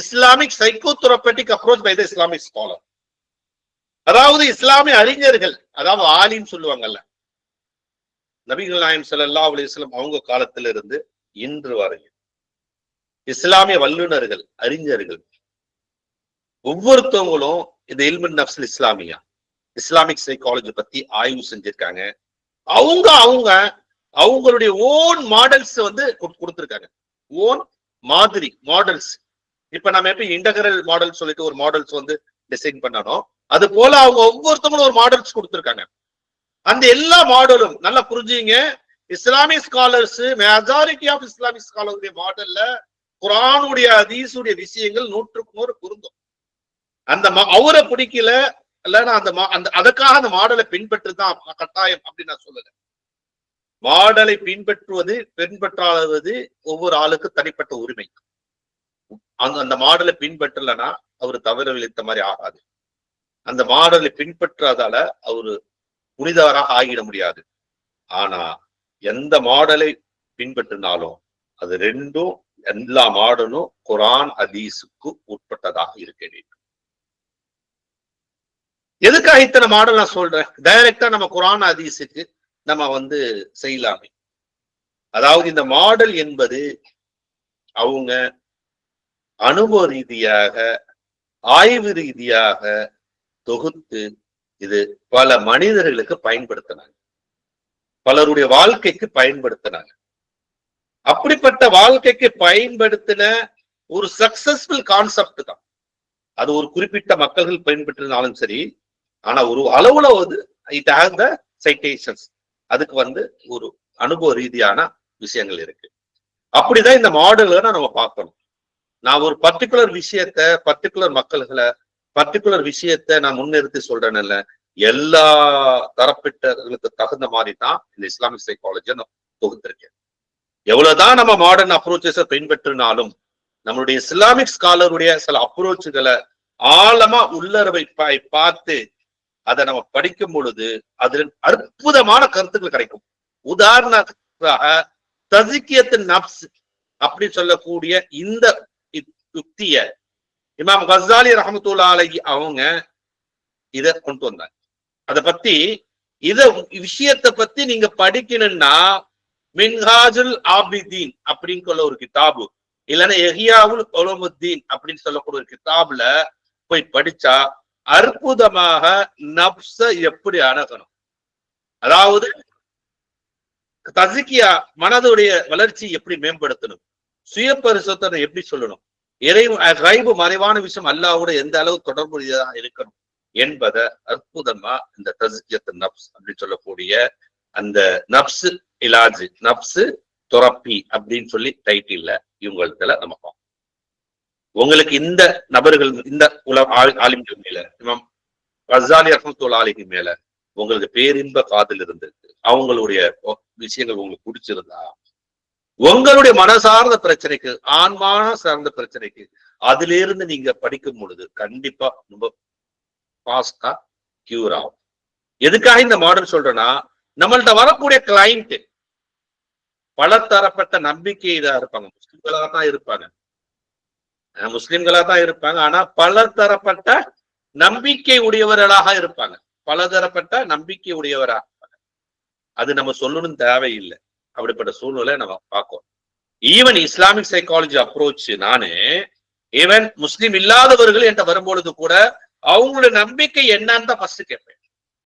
Islamic psychotherapeutic approach by the Islamic scholar. அதாவது இஸ்லாமிய அறிஞர்கள் அதாவது ஆலிம் சொல்லுவாங்கல்ல. நபிகள் நாயம் சல்லா அலிஸ்லாம் அவங்க காலத்துல இருந்து இன்று வரையும் இஸ்லாமிய வல்லுநர்கள் அறிஞர்கள் ஒவ்வொருத்தவங்களும் இந்த இல்மின் நப்சல் இஸ்லாமியா இஸ்லாமிக் சைக்காலஜி பத்தி ஆய்வு செஞ்சிருக்காங்க. அவங்க அவங்க அவங்களுடைய ஓன் மாடல்ஸ் வந்து கொடுத்துருக்காங்க. ஓன் மாதிரி மாடல்ஸ். இப்ப நம்ம எப்படி இன்டகரல் மாடல் சொல்லிட்டு ஒரு மாடல்ஸ் வந்து டிசைன் பண்ணணும். அது போல அவங்க ஒவ்வொருத்தவங்களும் ஒரு மாடல்ஸ் கொடுத்திருக்காங்க. அந்த எல்லா மாடலும் நல்லா புரிஞ்சுங்க. Islamic scholars majority of Islamic ஸ்காலருடைய மாடல்ல குரானுடைய அதீசுடைய விஷயங்கள் நூற்றுக்கு நூறு பொருந்தும். அந்த அவரை பிடிக்கல இல்லைன்னா அந்த மா- அந்த அதுக்காக அந்த மாடலை பின்பற்றுதான் கட்டாயம் அப்படின்னு நான் சொல்லல. மாடலை பின்பற்றுவது பின்பற்றாதது ஒவ்வொரு ஆளுக்கு தனிப்பட்ட உரிமை. அந்த அந்த மாடலை பின்பற்றலைன்னா அவர் தவறு விழித்த மாதிரி ஆகாது. அந்த மாடலை பின்பற்றாதால அவரு புனிதவராக ஆகிட முடியாது. ஆனா எந்த மாடலை பின்பற்றினாலும் அது ரெண்டும் எல்லா மாடலும் குரான் அதீசுக்கு உட்பட்டதாக இருக்க வேண்டும். எதுக்காக இத்தனை மாடல் நான் சொல்றேன்? டைரக்டா நம்ம குரான் அதீஸுக்கு நம்ம வந்து செய்யலாமே. அதாவது இந்த மாடல் என்பது அவங்க அனுபவ ரீதியாக ஆய்வு ரீதியாக தொகுத்து இது பல மனிதர்களுக்கு பயன்படுத்தினாங்க. பலருடைய வாழ்க்கைக்கு பயன்படுத்தினாங்க. அப்படிப்பட்ட வாழ்க்கைக்கு பயன்படுத்தின ஒரு சக்சஸ்ஃபுல் கான்செப்ட் தான். அது ஒரு குறிப்பிட்ட மக்கள்கள் பயன்பட்டிருந்தாலும் சரி ஆனா ஒரு அளவுல வந்து இட் ஹேஸ் த சைட்டேஷன்ஸ் அதுக்கு வந்து ஒரு அனுபவ ரீதியான விஷயங்கள் இருக்கு. அப்படிதான் இந்த மாடல்களை நம்ம பார்க்கணும். நான் ஒரு பர்டிகுலர் விஷயத்த பர்டிகுலர் மக்கள்களை பர்டிகுலர் விஷயத்த நான் முன்னிறுத்தி சொல்றேன்ல எல்லா தரப்பிட்டர்களுக்கு தகுந்த மாதிரி தான் இந்த இஸ்லாமிக் சைக்காலஜியை நான் தொகுத்திருக்கேன். எவ்வளவுதான் நம்ம மாடர்ன் அப்ரோச்சஸை பின்பற்றினாலும் நம்மளுடைய இஸ்லாமிக் ஸ்காலருடைய சில அப்ரோச்சுகளை ஆழமா உள்ளரவை பார்த்து அதை நம்ம படிக்கும் பொழுது அதில் அற்புதமான கருத்துக்கள் கிடைக்கும். உதாரணத்துக்காக தசிக்கியத்தின் நப்ஸ் அப்படி சொல்லக்கூடிய இந்த யுக்திய. இமாம் கசாலி ரஹமத்துல்லாலி அவங்க இத கொண்டு வந்தாங்க. அத பத்தி இத விஷயத்தை பத்தி நீங்க படிக்கணும்னா மின்ஹாஜுல் ஆபிதீன் அப்படின்னு சொல்ல ஒரு கிதாபு இல்லைன்னா எஹியாவுல் உலமுத்தீன் அப்படின்னு சொல்லக்கூடிய ஒரு கிதாபுல போய் படிச்சா அற்புதமாக நப்ச எப்படி அணுகணும்? அதாவது தசிக்கியா மனதுடைய வளர்ச்சி எப்படி மேம்படுத்தணும்? சுய பரிசோத்தனை எப்படி சொல்லணும்? இறை கைபு மறைவான விஷயம் அல்லாவோட எந்த அளவு தொடர்புடையதா இருக்கணும் என்பதை அற்புதமா இந்த தசிக்கியத்து நப்ஸ் அப்படின்னு சொல்லக்கூடிய அந்த நப்ஸ் இலாஜ் நப்ஸ் துரப்பி அப்படின்னு சொல்லி டைட்டில்ல இவங்கள்ட்ட நம்ம பார்ப்போம். உங்களுக்கு இந்த நபர்கள் இந்த உல ஆலிம்கள் மேல இமாம் கசாலி ரஹமத்துல்லா ஆலிக்கு மேல உங்களுக்கு பேரின்ப காதல் இருந்திருக்கு. அவங்களுடைய விஷயங்கள் உங்களுக்கு பிடிச்சிருந்தா உங்களுடைய மனசார்ந்த பிரச்சனைக்கு ஆன்மான சார்ந்த பிரச்சனைக்கு அதிலிருந்து நீங்க படிக்கும் பொழுது கண்டிப்பா ரொம்ப பாஸ்டா கியூர் ஆகும். எதுக்காக இந்த மாடல் சொல்றேன்னா நம்மள்ட்ட வரக்கூடிய கிளைண்ட் பல தரப்பட்ட நம்பிக்கை இதா இருப்பாங்க. முஸ்லிம்களாக தான் இருப்பாங்க. முஸ்லிம்களா தான் இருப்பாங்க. ஆனா பல தரப்பட்ட நம்பிக்கை உடையவர்களாக இருப்பாங்க. பலதரப்பட்ட நம்பிக்கை உடையவராக இருப்பாங்க. அது நம்ம சொல்லணும் தேவையில்லை. அப்படிப்பட்ட சூழ்நிலை நம்ம பார்க்கோம் ஈவன் இஸ்லாமிக் சைக்காலஜி அப்ரோச் நானு ஈவன் முஸ்லீம் இல்லாதவர்கள் என்கிட்ட வரும்பொழுது கூட அவங்களோட நம்பிக்கை என்னன்னு தான் ஃபர்ஸ்ட் கேட்பேன்.